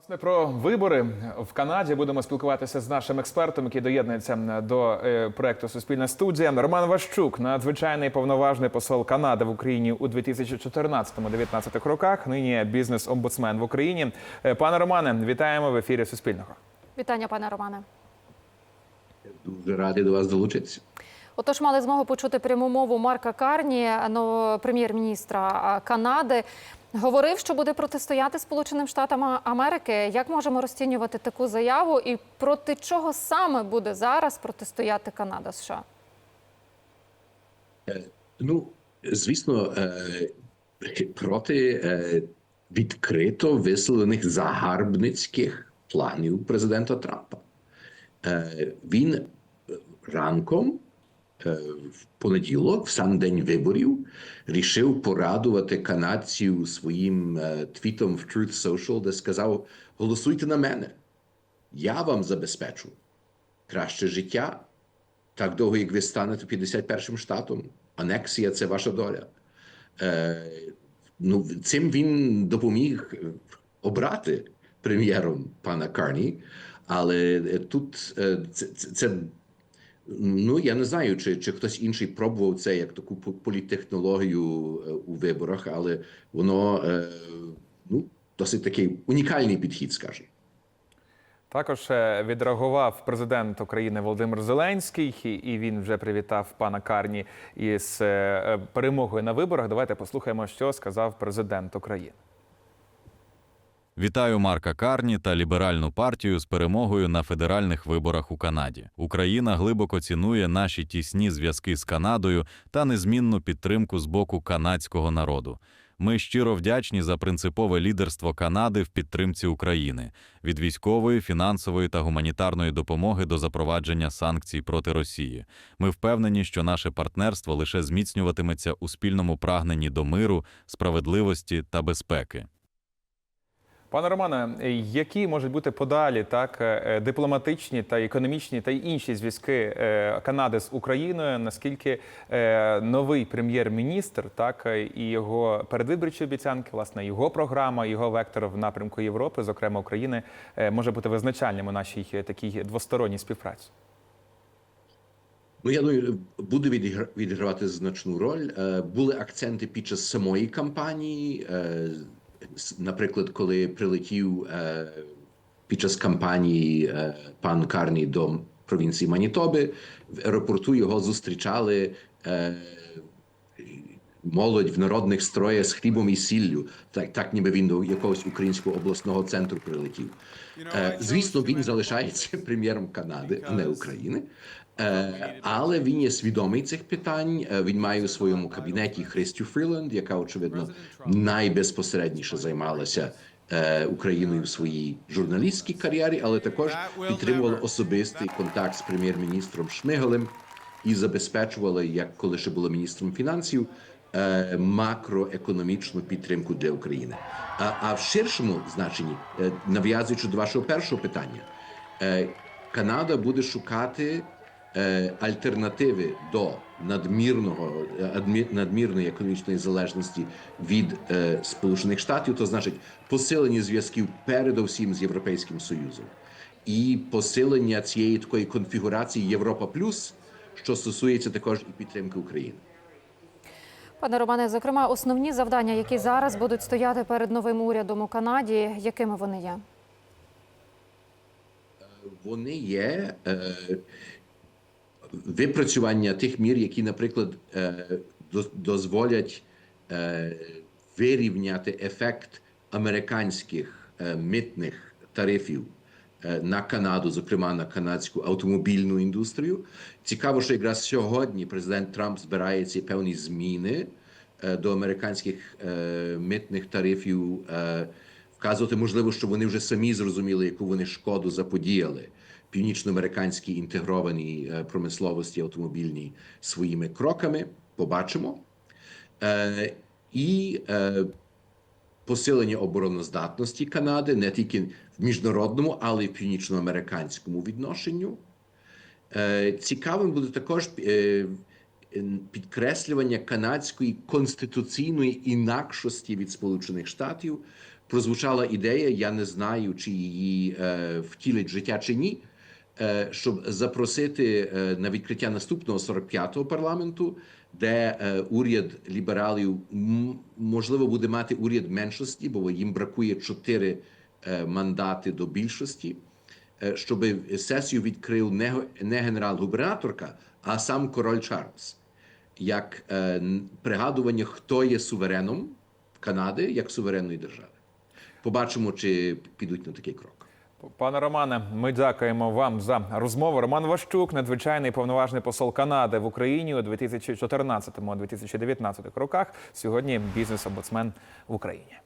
Власне, про вибори в Канаді будемо спілкуватися з нашим експертом, який доєднується до е, проекту Суспільна студія. Роман Ващук, надзвичайний повноважний посол Канади в Україні у 2014-2019 роках. Нині бізнес-омбудсмен в Україні. Е, Пане Романе, вітаємо в ефірі Суспільного. Вітання, пане Романе. Дуже радий до вас долучитися. Отож, мали змогу почути пряму мову Марка Карні, ну, прем'єр-міністра Канади. Говорив, що буде протистояти Сполученим Штатам Америки. Як можемо розцінювати таку заяву, і проти чого саме буде зараз протистояти Канада США? Ну, звісно, е, проти е, відкрито висловлених загарбницьких планів президента Трампа. Е, Він ранком е, в понеділок, в сам день виборів, рішив порадувати канадців своїм е, твітом в Truth Social, де сказав: голосуйте на мене, я вам забезпечу краще життя так довго, як ви станете 51-м штатом. Анексія це ваша доля. Е, ну, цим він допоміг обрати прем'єром пана Карні. Але е, тут е, це, це ну я не знаю, чи, чи хтось інший пробував це як таку по- політтехнологію е, у виборах, але воно е, ну, досить такий унікальний підхід, скажімо. Також е, відреагував президент України Володимир Зеленський, і- він вже привітав пана Карні із перемогою на виборах. Давайте послухаємо, що сказав президент України. Вітаю Марка Карні та ліберальну партію з перемогою на федеральних виборах у Канаді. Україна глибоко цінує наші тісні зв'язки з Канадою та незмінну підтримку з боку канадського народу. Ми щиро вдячні за принципове лідерство Канади в підтримці України від військової, фінансової та гуманітарної допомоги до запровадження санкцій проти Росії. Ми впевнені, що наше партнерство лише зміцнюватиметься у спільному прагненні до миру, справедливості та безпеки. Пане Романе, які можуть бути подалі так е, е, дипломатичні та економічні та інші зв'язки е, Канади з Україною? Наскільки новий прем'єр-міністр, так і його передвиборчі обіцянки, власне, його програма, його вектор в напрямку Європи, зокрема України, може бути визначальним у нашій такій двосторонній співпраці? Ну, я думаю, буде відігра- відігравати значну роль. Були акценти під час самої кампанії. Е, Наприклад, коли прилетів е, під час кампанії е, пан Карні до провінції Манітоби, в аеропорту його зустрічали. Молодь в народних строях з хлібом і сіллю, так, так ніби він до якогось українського обласного центру прилетів. Е, Звісно, він залишається прем'єром Канади, а не України. Е, Але він є свідомий цих питань. Е, Він має у своєму кабінеті Христю Фріланд, яка очевидно найбезпосередніше займалася е, Україною в своїй журналістській кар'єрі, але також підтримувала особистий контакт з прем'єр-міністром Шмигалем і забезпечувала, як коли ще була міністром фінансів, макроекономічну підтримку для України. А, а в ширшому значенні, е, нав'язуючи до вашого першого питання, е, Канада буде шукати е, альтернативи до надмірного е, надмірної економічної залежності від е, Сполучених Штатів, то значить посилення зв'язків передовсім з Європейським Союзом і посилення цієї такої конфігурації Європа Плюс, що стосується також і підтримки України. Пане Романе, зокрема, основні завдання, які зараз будуть стояти перед новим урядом у Канаді, якими вони є? Вони є е, випрацювання тих мір, які, наприклад, е, дозволять е, вирівняти ефект американських е, митних тарифів на Канаду, зокрема на канадську автомобільну індустрію. Цікаво, що якраз сьогодні президент Трамп збирає ці певні зміни е, до американських е, митних тарифів. е, Вказувати можливо, що вони вже самі зрозуміли, яку вони шкоду заподіяли північноамериканській інтегрованій е, промисловості автомобільній своїми кроками. Побачимо. Е, і е, посилення обороноздатності Канади не тільки в міжнародному, але й в північноамериканському відношенню. Е, Цікавим буде також е, підкреслювання канадської конституційної інакшості від Сполучених Штатів прозвучала ідея. Я не знаю, чи її е, втілить життя чи ні. Е, Щоб запросити е, на відкриття наступного 45-го парламенту, де е, уряд лібералів можливо буде мати уряд меншості, бо їм бракує чотири е, мандати до більшості, щоб сесію відкрив не, генерал-губернаторка, а сам король Чарльз, як пригадування, хто є сувереном Канади як суверенної держави. Побачимо, чи підуть на такий крок. Пане Романе, ми дякуємо вам за розмову. Роман Ващук, надзвичайний повноважний посол Канади в Україні у 2014-2019 роках. Сьогодні бізнес-омбудсмен в Україні.